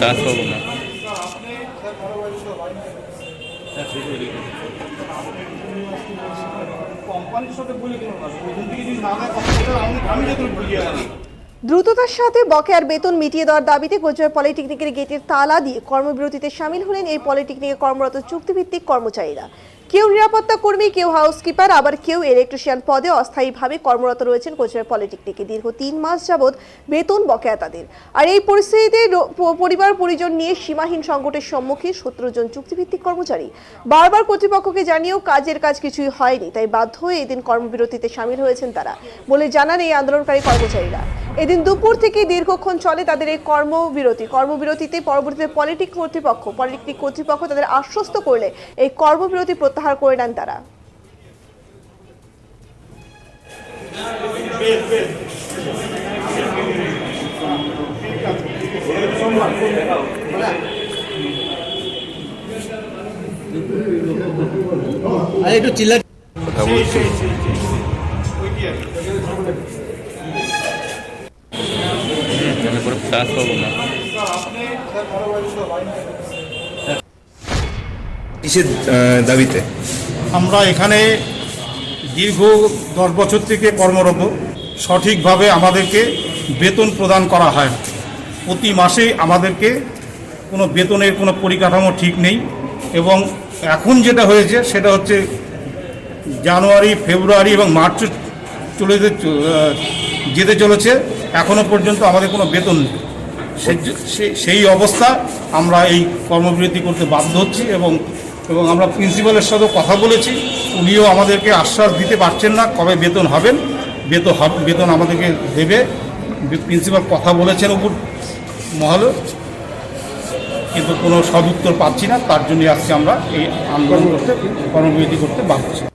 চাষ পাবো না। কোম্পানির সাথে বলে দিল না। থেকে যদি না দ্রুততার সাথে বকেয়ার বেতন মিটিয়ে দেওয়ার দাবিতে কোচবিহার পলিটেকনিকের গেটের তালা দিয়ে কর্মবিরতিতে সামিল হলেন এই পলিটেকনিকে কর্মরত চুক্তিভিত্তিক কর্মচারীরা। কেউ নিরাপত্তা কর্মী, কেউ হাউসকিপার আবার কেউ ইলেকট্রিশিয়ান পদে অস্থায়ীভাবে কর্মরত রয়েছেন কোচবিহার পলিটেকনিকে। দীর্ঘ তিন মাস যাবৎ বেতন বকেয়া তাদের। আর এই পরিস্থিতিতে পরিবার পরিজন নিয়ে সীমাহীন সংকটের সম্মুখীন সতেরো জন চুক্তিভিত্তিক কর্মচারী। বারবার কর্তৃপক্ষকে জানিয়েও কাজের কাজ কিছুই হয়নি, তাই বাধ্য হয়ে এদিন কর্মবিরতিতে সামিল হয়েছেন তারা, বলে জানান এই আন্দোলনকারী কর্মচারীরা। এদিন দুপুর থেকে দীর্ঘক্ষণ চলে তাদের এই কর্মবিরতি। কর্মবিরতিতে পরবর্তীতে পলিটিক কর্তৃপক্ষ পলিটিক কর্তৃপক্ষ তাদের আশ্বস্ত করলে এই কর্মবিরতি প্রত্যাহার করে নেন তারা। আরে একটু চিল্লা কথা বলছি। পাবো না। কিসের দাবিতে? আমরা এখানে দীর্ঘ দশ বছর থেকে কর্মরত। সঠিকভাবে আমাদেরকে বেতন প্রদান করা হয়। প্রতি মাসে আমাদেরকে কোনো বেতনের কোনো পরিকাঠামো ঠিক নেই এবং এখন যেটা হয়েছে সেটা হচ্ছে জানুয়ারি ফেব্রুয়ারি এবং মার্চ চলে যেতে চলেছে। এখনও পর্যন্ত আমাদের কোনো বেতন নেই। সেই- অবস্থা আমরা এই কর্মবিরতি করতে বাধ্য হচ্ছি এবং এবং আমরা প্রিন্সিপালের সাথেও কথা বলেছি। উনিও আমাদেরকে আশ্বাস দিতে পারছেন না কবে বেতন হবেন। বেতন হব- বেতন আমাদেরকে দেবে। প্রিন্সিপাল কথা বলেছেন উপর মহলে। কিন্তু কোনো সদুত্তর পাচ্ছি না। তার জন্য আজকে আমরা এই আন্দোলন করতে কর্মবিরতি করতে বাধ্য